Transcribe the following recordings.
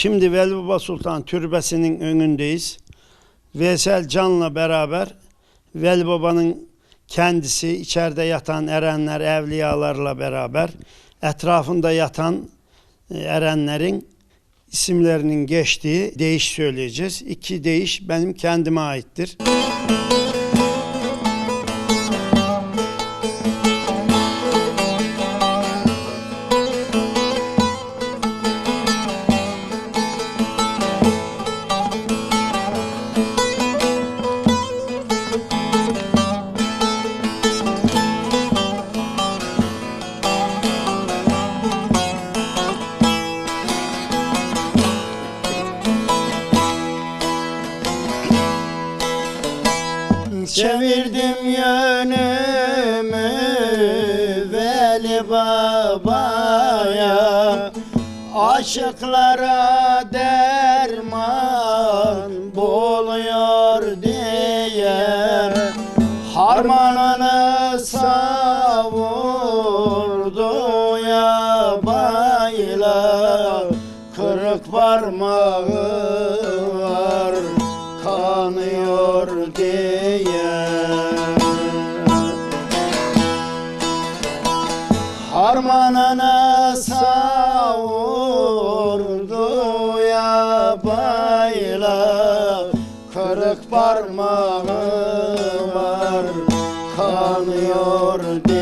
Şimdi Veli Baba Sultan Türbesi'nin önündeyiz. Veysel Can'la beraber Veli Baba'nın kendisi, içeride yatan erenler, evliyalarla beraber etrafında yatan e, erenlerin isimlerinin geçtiği deyiş söyleyeceğiz. İki deyiş benim kendime aittir. Çevirdim yönümü Veli Baba'ya. Aşıklara derman buluyor diye. Harmanını savurdu ya bayla. Kırık parmağı var kanıyor Harmanına savurdu ya bayla. Kırık parmağı var kanıyor diye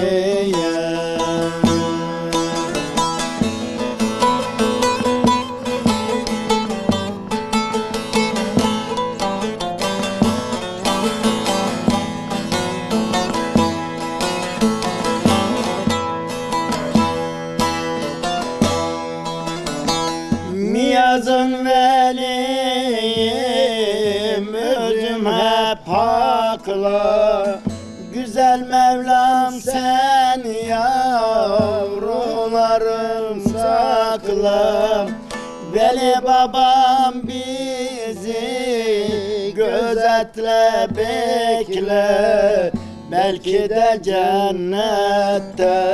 Niyazın veliyim Özüm hep hakla Güzel Mevlam sen yavrularım sakla Veli babam bizi gözetle bekle. Belki de cennette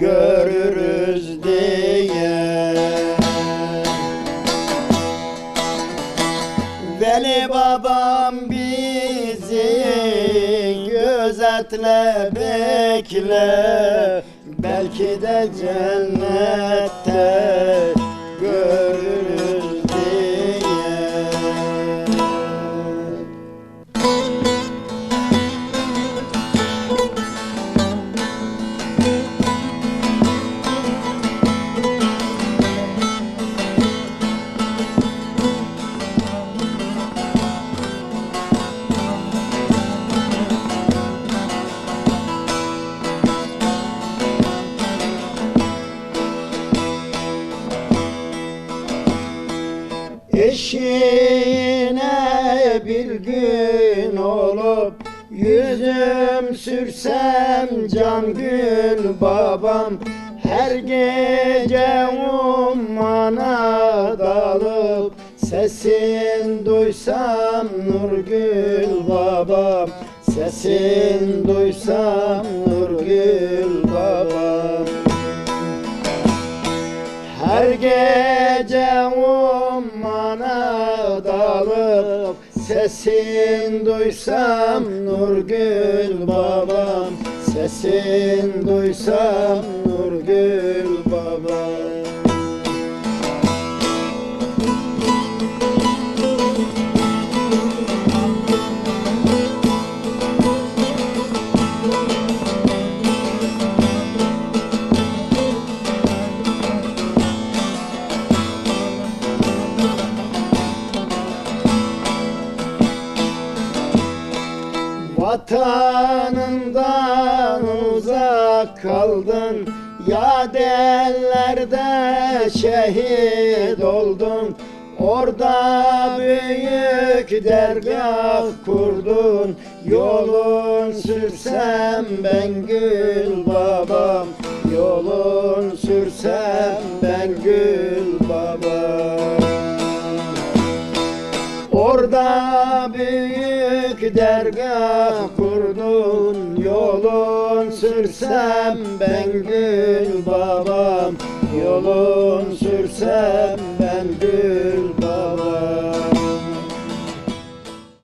görürüz diye Veli babam bizi gözetle bekle. Belki de cennette Eşine bir gün olup Yüzüm sürsem can gül babam. Her gece ummana dalıp Sesin duysam Nurgül babam. Sesin duysam Nurgül babam. Her gece ummana dalıp Sesin duysam Nurgül babam Sesin duysam Nurgül Vatanından uzak kaldın Ya ellerde şehit oldun. Orada büyük dergah kurdun Yolun sürsem ben gül babam. Yolun sürsem ben gül babam. Orada büyük dergah kurdun Yolun sürsem ben gül babam Yolun sürsem ben Gül Baba.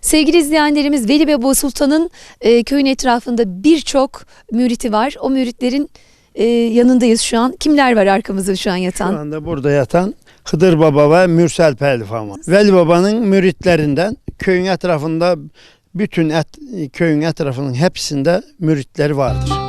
Sevgili izleyenlerimiz Veli Baba Sultan'ın e, köyün etrafında birçok müriti var. O müritlerin e, yanındayız şu an. Kimler var arkamızda şu an Şu yatan? anda burada yatan Hıdır Baba ve Mürsel Pehlivan var. Veli Baba'nın müritlerinden köyün etrafında bütün et, köyün etrafının hepsinde müritleri vardır.